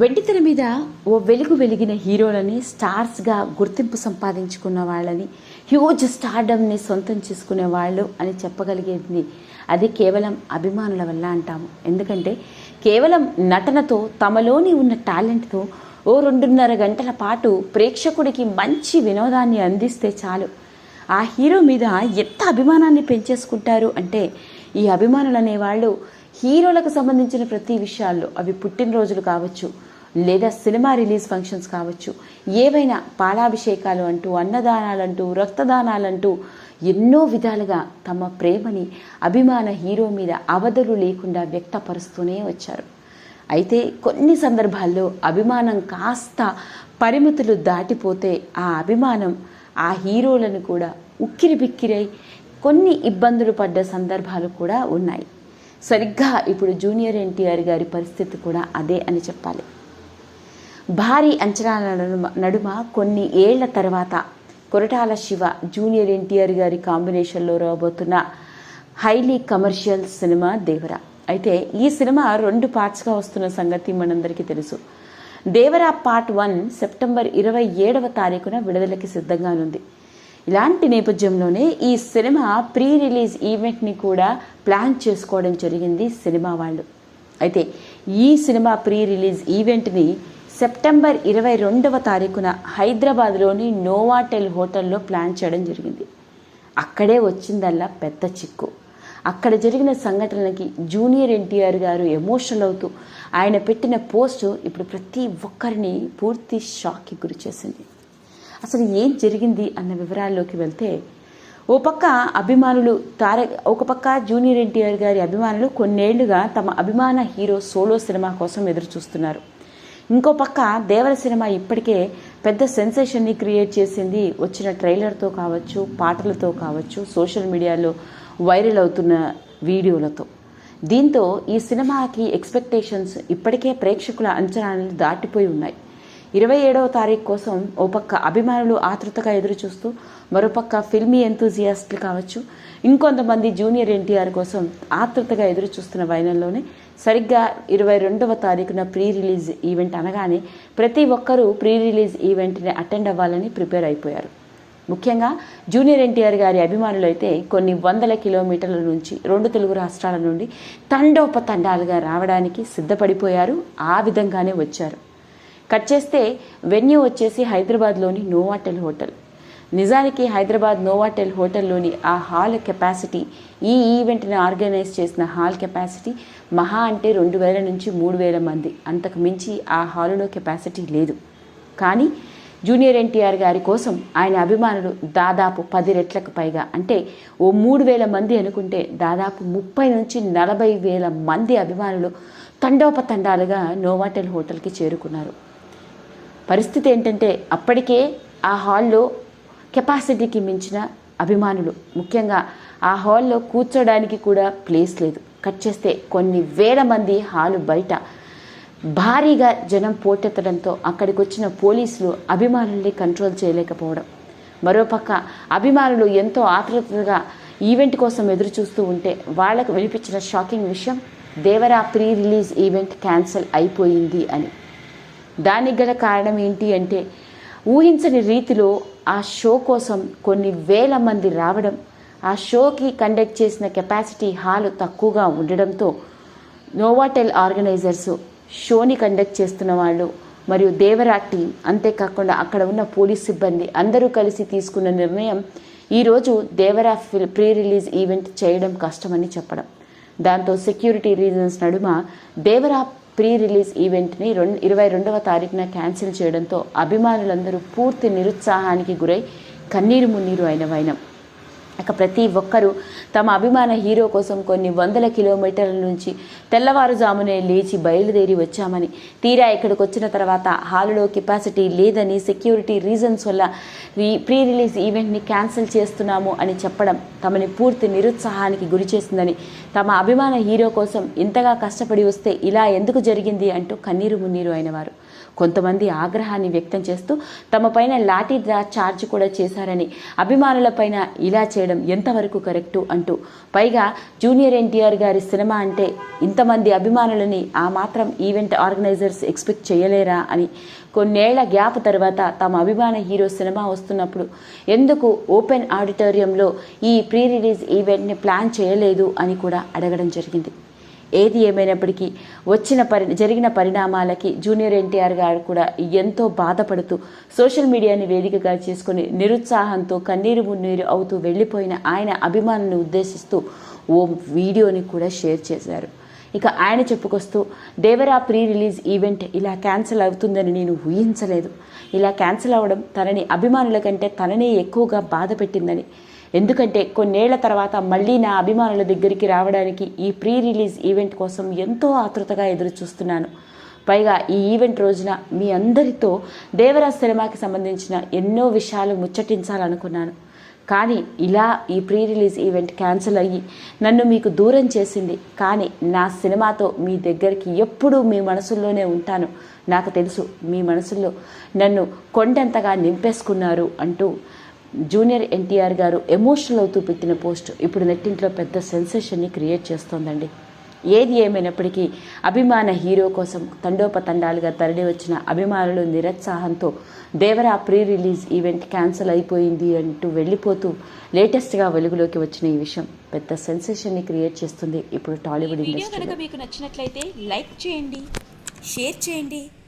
వెండితెర మీద ఓ వెలుగు వెలిగిన హీరోలని స్టార్స్గా గుర్తింపు సంపాదించుకున్న వాళ్ళని హ్యూజ్ స్టార్డమ్ని సొంతం చేసుకునే వాళ్ళు అని చెప్పగలిగేది. అది కేవలం అభిమానుల వల్ల అంటాము. ఎందుకంటే కేవలం నటనతో తమలోని ఉన్న టాలెంట్తో ఓ రెండున్నర గంటల పాటు ప్రేక్షకుడికి మంచి వినోదాన్ని అందిస్తే చాలు. ఆ హీరో మీద ఎంత అభిమానాన్ని పెంచేసుకుంటారు అంటే ఈ అభిమానులు అనేవాళ్ళు హీరోలకు సంబంధించిన ప్రతి విషయాల్లో అవి పుట్టినరోజులు కావచ్చు లేదా సినిమా రిలీజ్ ఫంక్షన్స్ కావచ్చు. ఏవైనా పాలాభిషేకాలు అంటూ అన్నదానాలంటూ రక్తదానాలంటూ ఎన్నో విధాలుగా తమ ప్రేమని అభిమాన హీరో మీద అవధులు లేకుండా వ్యక్తపరుస్తూనే వచ్చారు. అయితే కొన్ని సందర్భాల్లో అభిమానం కాస్త పరిమితులు దాటిపోతే ఆ అభిమానం ఆ హీరోలను కూడా ఉక్కిరి బిక్కిరై కొన్ని ఇబ్బందులు పడ్డ సందర్భాలు కూడా ఉన్నాయి. సరిగ్గా ఇప్పుడు జూనియర్ ఎన్టీఆర్ గారి పరిస్థితి కూడా అదే అని చెప్పాలి. భారీ అంచనాల నడుమ నడుమ కొన్ని ఏళ్ళ తర్వాత కొరటాల శివ జూనియర్ ఎన్టీఆర్ గారి కాంబినేషన్లో రాబోతున్న హైలీ కమర్షియల్ సినిమా దేవరా. అయితే ఈ సినిమా రెండు పార్ట్స్గా వస్తున్న సంగతి మనందరికీ తెలుసు. దేవరా పార్ట్ వన్ సెప్టెంబర్ ఇరవై ఏడవ తారీఖున విడుదలకి సిద్ధంగానుంది. ఇలాంటి నేపథ్యంలోనే ఈ సినిమా ప్రీ రిలీజ్ ఈవెంట్ని కూడా ప్లాన్ చేసుకోవడం జరిగింది సినిమా వాళ్ళు. అయితే ఈ సినిమా ప్రీ రిలీజ్ ఈవెంట్ని సెప్టెంబర్ ఇరవై రెండవ తారీఖున హైదరాబాద్లోని నోవాటెల్ హోటల్లో ప్లాన్ చేయడం జరిగింది. అక్కడే వచ్చిందల్లా పెద్ద చిక్కు. అక్కడ జరిగిన సంఘటనలకి జూనియర్ ఎన్టీఆర్ గారు ఎమోషనల్ అవుతూ ఆయన పెట్టిన పోస్టు ఇప్పుడు ప్రతి ఒక్కరిని పూర్తి షాక్కి గురి చేసింది. అసలు ఏం జరిగింది అన్న వివరాల్లోకి వెళ్తే ఓ పక్క అభిమానులు తార ఒక పక్క జూనియర్ ఎన్టీఆర్ గారి అభిమానులు కొన్నేళ్ళుగా తమ అభిమాన హీరో సోలో సినిమా కోసం ఎదురు చూస్తున్నారు ఇంకో పక్క దేవర సినిమా ఇప్పటికే పెద్ద సెన్సేషన్ని క్రియేట్ చేసింది. వచ్చిన ట్రైలర్తో కావచ్చు పాటలతో కావచ్చు సోషల్ మీడియాలో వైరల్ అవుతున్న వీడియోలతో. దీంతో ఈ సినిమాకి ఎక్స్పెక్టేషన్స్ ఇప్పటికే ప్రేక్షకుల అంచనాలను దాటిపోయి ఉన్నాయి. ఇరవై ఏడవ తారీఖు కోసం ఓ పక్క అభిమానులు ఆతృతగా ఎదురుచూస్తూ మరోపక్క ఫిల్మీ ఎంతూజియాస్ట్లు కావచ్చు ఇంకొంతమంది జూనియర్ ఎన్టీఆర్ కోసం ఆతృతగా ఎదురుచూస్తున్న వైనల్లోనే సరిగ్గా ఇరవై రెండవ తారీఖున ప్రీ రిలీజ్ ఈవెంట్ అనగానే ప్రతి ఒక్కరూ ప్రీ రిలీజ్ ఈవెంట్ని అటెండ్ అవ్వాలని ప్రిపేర్ అయిపోయారు. ముఖ్యంగా జూనియర్ ఎన్టీఆర్ గారి అభిమానులు అయితే కొన్ని వందల కిలోమీటర్ల నుంచి రెండు తెలుగు రాష్ట్రాల నుండి తండోపతండాలుగా రావడానికి సిద్ధపడిపోయారు ఆ విధంగానే వచ్చారు. కట్ చేస్తే వెన్యూ వచ్చేసి హైదరాబాద్లోని నోవాటెల్ హోటల్. నిజానికి హైదరాబాద్ నోవాటెల్ హోటల్లోని ఆ హాల్ కెపాసిటీ ఈ ఈవెంట్ని ఆర్గనైజ్ చేసిన హాల్ కెపాసిటీ మహా అంటే రెండు వేల నుంచి మూడు వేల మంది. అంతకు మించి ఆ హాలులో కెపాసిటీ లేదు. కానీ జూనియర్ ఎన్టీఆర్ గారి కోసం ఆయన అభిమానులు దాదాపు పది రెట్లకు పైగా అంటే ఓ మూడు వేల మంది అనుకుంటే దాదాపు ముప్పై నుంచి నలభై వేల మంది అభిమానులు తండోపతండాలుగా నోవాటెల్ హోటల్కి చేరుకున్నారు. పరిస్థితి ఏంటంటే అప్పటికే ఆ హాల్లో కెపాసిటీకి మించిన అభిమానులు. ముఖ్యంగా ఆ హాల్లో కూర్చోడానికి కూడా ప్లేస్ లేదు. కట్ చేస్తే కొన్ని వేల మంది హాలు బయట. భారీగా జనం పోటెత్తడంతో అక్కడికి వచ్చిన పోలీసులు అభిమానుల్ని కంట్రోల్ చేయలేకపోవడం. మరోపక్క అభిమానులు ఎంతో ఆతృతగా ఈవెంట్ కోసం ఎదురు చూస్తూ ఉంటే వాళ్ళకు వినిపించిన షాకింగ్ విషయం Devara pre release event cancel అయిపోయింది అని. దానికి గల కారణం ఏంటి అంటే ఊహించని రీతిలో ఆ షో కోసం కొన్ని వేల మంది రావడం ఆ షోకి కండక్ట్ చేసిన కెపాసిటీ హాల్ తక్కువగా ఉండడంతో నోవాటెల్ ఆర్గనైజర్స్ షోని కండక్ట్ చేస్తున్న వాళ్ళు మరియు దేవరా టీం అంతేకాకుండా అక్కడ ఉన్న పోలీస్ సిబ్బంది అందరూ కలిసి తీసుకున్న నిర్ణయం ఈరోజు Devara fill pre release event చేయడం కష్టమని చెప్పడం. దాంతో సెక్యూరిటీ రీజన్స్ నడుమ దేవరా ప్రీ రిలీజ్ ఈవెంట్ని రెండు ఇరవై రెండవ తారీఖున క్యాన్సిల్ చేయడంతో అభిమానులందరూ పూర్తి నిరుత్సాహానికి గురై కన్నీరు మున్నీరు అయిన వైనం. ఇక ప్రతి ఒక్కరూ తమ అభిమాన హీరో కోసం కొన్ని వందల కిలోమీటర్ల నుంచి తెల్లవారుజామునే లేచి బయలుదేరి వచ్చామని తీరా ఇక్కడికి వచ్చిన తర్వాత హాలులో కెపాసిటీ లేదని సెక్యూరిటీ రీజన్స్ వల్ల ప్రీ రిలీజ్ ఈవెంట్ని క్యాన్సిల్ చేస్తున్నాము అని చెప్పడం తమని పూర్తి నిరుత్సాహానికి గురి చేసిందని తమ అభిమాన హీరో కోసం ఇంతగా కష్టపడి వస్తే ఇలా ఎందుకు జరిగింది అంటూ కన్నీరు మున్నీరు అయినవారు కొంతమంది ఆగ్రహాన్ని వ్యక్తం చేస్తూ తమ పైన లాఠీ ఛార్జ్ కూడా చేశారని అభిమానులపైన ఇలా చేయడం చేయడం ఎంతవరకు కరెక్టు అంటూ. పైగా జూనియర్ ఎన్టీఆర్ గారి సినిమా అంటే ఇంతమంది అభిమానులని ఆ మాత్రం ఈవెంట్ ఆర్గనైజర్స్ ఎక్స్పెక్ట్ చేయలేరా అని. కొన్నేళ్ళ గ్యాప్ తర్వాత తమ అభిమాన హీరో సినిమా వస్తున్నప్పుడు ఎందుకు ఓపెన్ ఆడిటోరియంలో ఈ ప్రీ రిలీజ్ ఈవెంట్ని ప్లాన్ చేయలేదు అని కూడా అడగడం జరిగింది. ఏది ఏమైనప్పటికీ వచ్చిన పరి జరిగిన పరిణామాలకి జూనియర్ ఎన్టీఆర్ గారు కూడా ఎంతో బాధపడుతూ సోషల్ మీడియాని వేదికగా చేసుకుని నిరుత్సాహంతో కన్నీరు మున్నీరు అవుతూ వెళ్ళిపోయిన ఆయన అభిమానులను ఉద్దేశిస్తూ ఓ వీడియోని కూడా షేర్ చేశారు. ఇక ఆయన చెప్పుకొస్తూ దేవరా ప్రీ రిలీజ్ ఈవెంట్ ఇలా క్యాన్సిల్ అవుతుందని నేను ఊహించలేదు. ఇలా క్యాన్సిల్ అవ్వడం తనని అభిమానుల కంటే తననే ఎక్కువగా బాధ పెట్టిందని ఎందుకంటే కొన్నేళ్ళ తర్వాత మళ్ళీ నా అభిమానుల దగ్గరికి రావడానికి ఈ ప్రీ రిలీజ్ ఈవెంట్ కోసం ఎంతో ఆతృతగా ఎదురు చూస్తున్నాను పైగా ఈ ఈవెంట్ రోజున మీ అందరితో దేవరాజ్ సినిమాకి సంబంధించిన ఎన్నో విషయాలు ముచ్చటించాలనుకున్నాను. కానీ ఇలా ఈ ప్రీ రిలీజ్ ఈవెంట్ క్యాన్సిల్ అయ్యి నన్ను మీకు దూరం చేసింది. కానీ నా సినిమాతో మీ దగ్గరికి ఎప్పుడూ మీ మనసుల్లోనే ఉంటాను. నాకు తెలుసు మీ మనసుల్లో నన్ను కొండంతగా నింపేసుకున్నారు అంటూ జూనియర్ ఎన్టీఆర్ గారు ఎమోషనల్ అవుతూ పెట్టిన పోస్ట్ ఇప్పుడు నెట్టింట్లో పెద్ద సెన్సేషన్ని క్రియేట్ చేస్తోందండి. ఏది ఏమైనప్పటికీ అభిమాన హీరో కోసం తండోపతండాలుగా తరలి వచ్చిన అభిమానులు నిరుత్సాహంతో Devara pre release event cancel అయిపోయింది అంటూ వెళ్ళిపోతూ లేటెస్ట్గా వెలుగులోకి వచ్చిన ఈ విషయం పెద్ద సెన్సేషన్ని క్రియేట్ చేస్తుంది ఇప్పుడు టాలీవుడ్ కనుక మీకు నచ్చినట్లయితే లైక్ చేయండి షేర్ చేయండి